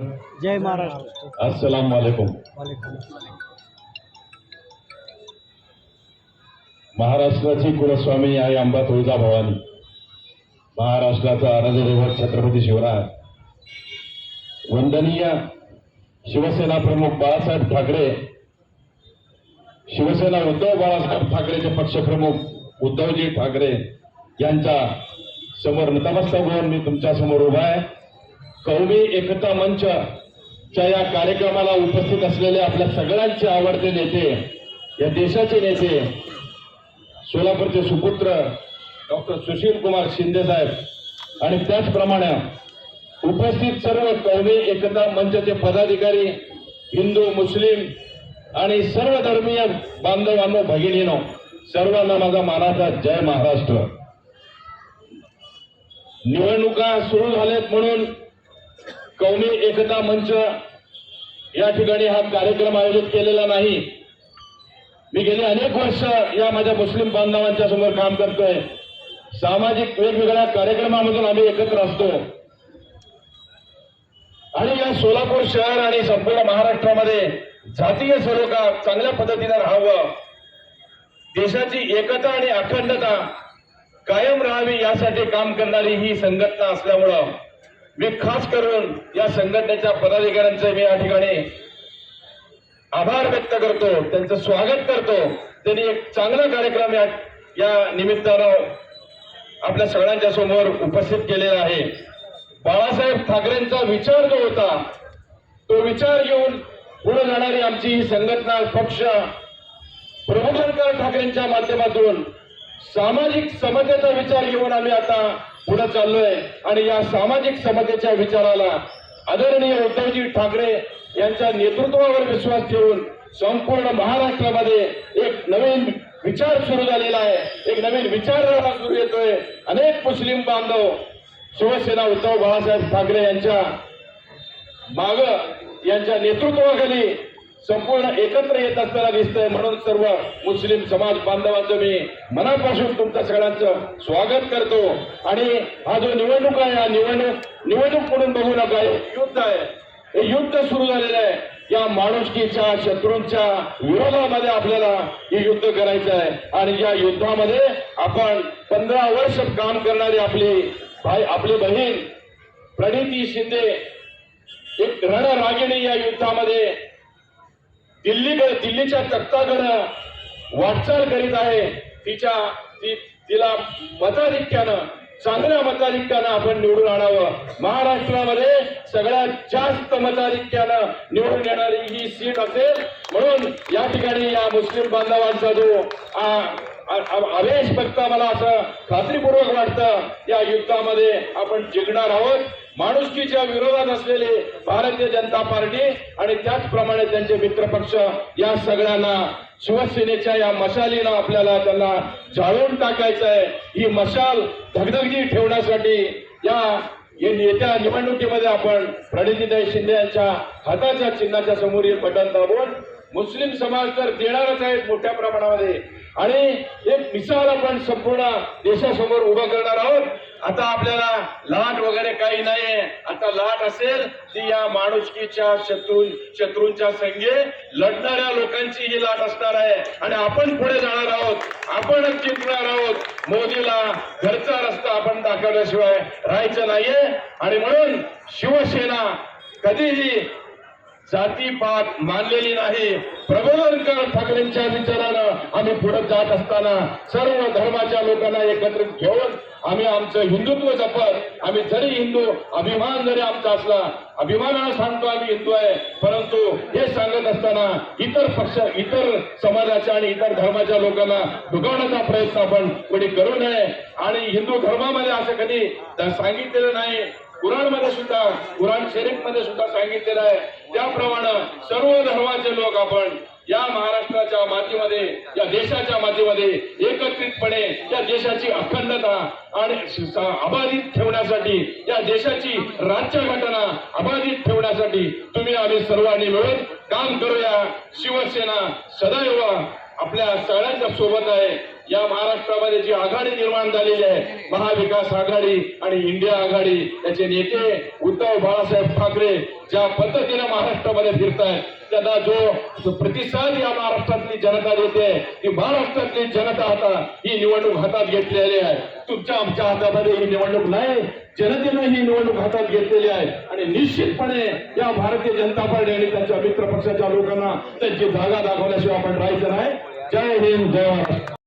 जय महाराष्ट्र. अस्सलाम वालेकुम महाराष्ट्राची कुलस्वामी आई अंबा तुळजा भवानी. महाराष्ट्राचा आराध्यदैवत छत्रपती शिवराय. वंदनीय शिवसेना प्रमुख बाळासाहेब ठाकरे. शिवसेना उद्धव बाळासाहेब ठाकरेचे पक्षप्रमुख उद्धवजी ठाकरे यांच्या समोर नतमस्तक होऊन मी तुमच्यासमोर उभा आहे. कौमी एकता मंच च्या या कार्यक्रमाला उपस्थित असलेले आपल्या सगळ्यांचे आवडते नेते या देशाचे नेते सोलापूरचे सुपुत्र डॉक्टर सुशील कुमार शिंदे साहेब आणि त्याचप्रमाणे उपस्थित सर्व कौमी एकता मंचचे पदाधिकारी हिंदू मुस्लिम आणि सर्व धर्मीय बांधवांनो भगिनीनो सर्वांना माझा मानाचा जय महाराष्ट्र. निवडणुका सुरू झाल्यात म्हणून कौमी एकता मंच या ठिकाणी हा कार्यक्रम आयोजित केलेला नाही. मी गेले अनेक वर्ष या माझ्या मुस्लिम बांधवांच्या समोर काम करतोय. सामाजिक वेगवेगळ्या कार्यक्रमामधून आम्ही एकत्र असतो. आणि या सोलापूर शहर आणि संपूर्ण महाराष्ट्रामध्ये जातीय स्वरूपा चांगल्या पद्धतीने राहावं. देशाची एकता आणि अखंडता कायम राहावी यासाठी काम करणारी ही संघटना असल्यामुळं मी खास करून या संघटनेच्या पदाधिकाऱ्यांचे मी या ठिकाणी आभार व्यक्त करतो त्यांचं स्वागत करतो. त्यांनी एक चांगला कार्यक्रम या या निमित्तानं आपल्या सगळ्यांच्या समोर उपस्थित केलेला आहे. बाळासाहेब ठाकरेंचा विचार जो होता तो विचार घेऊन पुढे जाणारी आमची ही संघटना पक्ष प्रबोधनकर ठाकरेंच्या माध्यमातून सामाजिक समतेचा विचार घेऊन आम्ही आता पुढे चाललोय. आणि या सामाजिक समतेच्या विचाराला आदरणीय उद्धवजी ठाकरे यांच्या नेतृत्वावर विश्वास ठेवून संपूर्ण महाराष्ट्रामध्ये एक नवीन विचार सुरू झालेला आहे. एक नवीन विचारधारा सुरू येतोय. अनेक मुस्लिम बांधव शिवसेना उद्धव बाळासाहेब ठाकरे यांच्या माग यांच्या नेतृत्वाखाली संपूर्ण एकत्र येत असताना दिसतंय म्हणून सर्व मुस्लिम समाज बांधवांचं मी मनापासून तुमच्या सगळ्यांचं स्वागत करतो. आणि हा जो निवडणूक आहे हा निवडणूक निवडणूक म्हणून बघू नका युद्ध आहे. हे युद्ध सुरू झालेलं आहे. या माणुसकीच्या शत्रूंच्या विरोधामध्ये आपल्याला हे युद्ध करायचं आहे. आणि या युद्धामध्ये आपण पंधरा वर्ष काम करणारी आपली भाई आपली बहीण प्रणिती शिंदे एक रणरागिणी या युद्धामध्ये दिल्लीकडे दिल्लीच्या तख्ताकडे वाटचाल करीत आहे. तिच्या ती तिला मताधिक्यानं चांगल्या मताधिक्यानं आपण निवडून आणावं. महाराष्ट्रामध्ये सगळ्यात जास्त मताधिक्यानं निवडून येणारी ही सीट असेल. म्हणून या ठिकाणी या मुस्लिम बांधवांचा जो आ- आवेश बघता मला असं खात्रीपूर्वक वाटतं या युद्धामध्ये आपण जिंकणार आहोत. माणुसकीच्या विरोधात असलेले भारतीय जनता पार्टी आणि त्याचप्रमाणे त्यांचे मित्रपक्ष या सगळ्यांना शिवसेनेच्या या मशालीनं आपल्याला त्यांना जाळून टाकायचं आहे ही मशाल धगधगी ठेवण्यासाठी या या येत्या निवडणुकीमध्ये आपण प्रणितीताई शिंदे यांच्या हाताच्या चिन्हाच्या समोरील बटन दाबून मुस्लिम समाज तर देणारच आहेत मोठ्या प्रमाणामध्ये. आणि एक मिसाल आपण संपूर्ण देशासमोर उभं करणार आहोत. आता आपल्याला लाट वगैरे काही नाही आता लाट असेल ती या माणुसकीच्या शत्रू शत्रूंच्या संघे लढणाऱ्या लोकांची ही लाट असणार आहे. आणि आपण पुढे जाणार आहोत. आपणच जिंकणार आहोत. मोदीला घरचा रस्ता आपण दाखवल्याशिवाय राहायचं नाहीये. आणि म्हणून शिवसेना कधीही जातीपात मानलेली नाही. प्रबोधनकर ठाकरेंच्या विचारानं आम्ही पुढे जात असताना सर्व धर्माच्या लोकांना एकत्रित घेऊन आम्ही आमचं हिंदुत्व जपत आम्ही जरी हिंदू अभिमान जरी आमचा असला अभिमानानं सांगतो आम्ही हिंदू आहे परंतु हे सांगत असताना इतर पक्ष इतर समाजाच्या आणि इतर धर्माच्या लोकांना दुखावण्याचा प्रयत्न आपण कोणी करू नये. आणि हिंदू धर्मामध्ये असं कधी सांगितलेलं नाही. कुराणमध्ये सुद्धा कुराण शरीफमध्ये सुद्धा सांगितलेलं आहे. त्याप्रमाणे सर्व धर्माचे लोक आपण या महाराष्ट्राच्या मातीमध्ये या देशाच्या मातीमध्ये एकत्रितपणे या देशाची अखंडता आणि अबाधित ठेवण्यासाठी या देशाची राज्यघटना अबाधित ठेवण्यासाठी तुम्ही आम्ही सर्वांनी मिळून काम करूया. शिवसेना सदैव आपल्या सगळ्यांच्या सोबत आहे. या महाराष्ट्रामध्ये जी आघाडी निर्माण झालेली आहे महाविकास आघाडी आणि इंडिया आघाडी याचे नेते उद्धव बाळासाहेब ठाकरे ज्या पद्धतीने महाराष्ट्रामध्ये फिरतायत त्यांना जो प्रतिसाद या महाराष्ट्रातली जनता देते ती महाराष्ट्रातली जनता आता ही निवडणूक हातात घेतलेली आहे. तुमच्या आमच्या हातामध्ये ही निवडणूक नाही जनतेनं ही निवडणूक हातात घेतलेली आहे. आणि निश्चितपणे या भारतीय जनता पार्टी आणि त्यांच्या मित्र पक्षाच्या लोकांना त्यांची जागा दाखवल्याशिवाय आपण राहायचं नाही. जय हिंद जय महाराष्ट्र.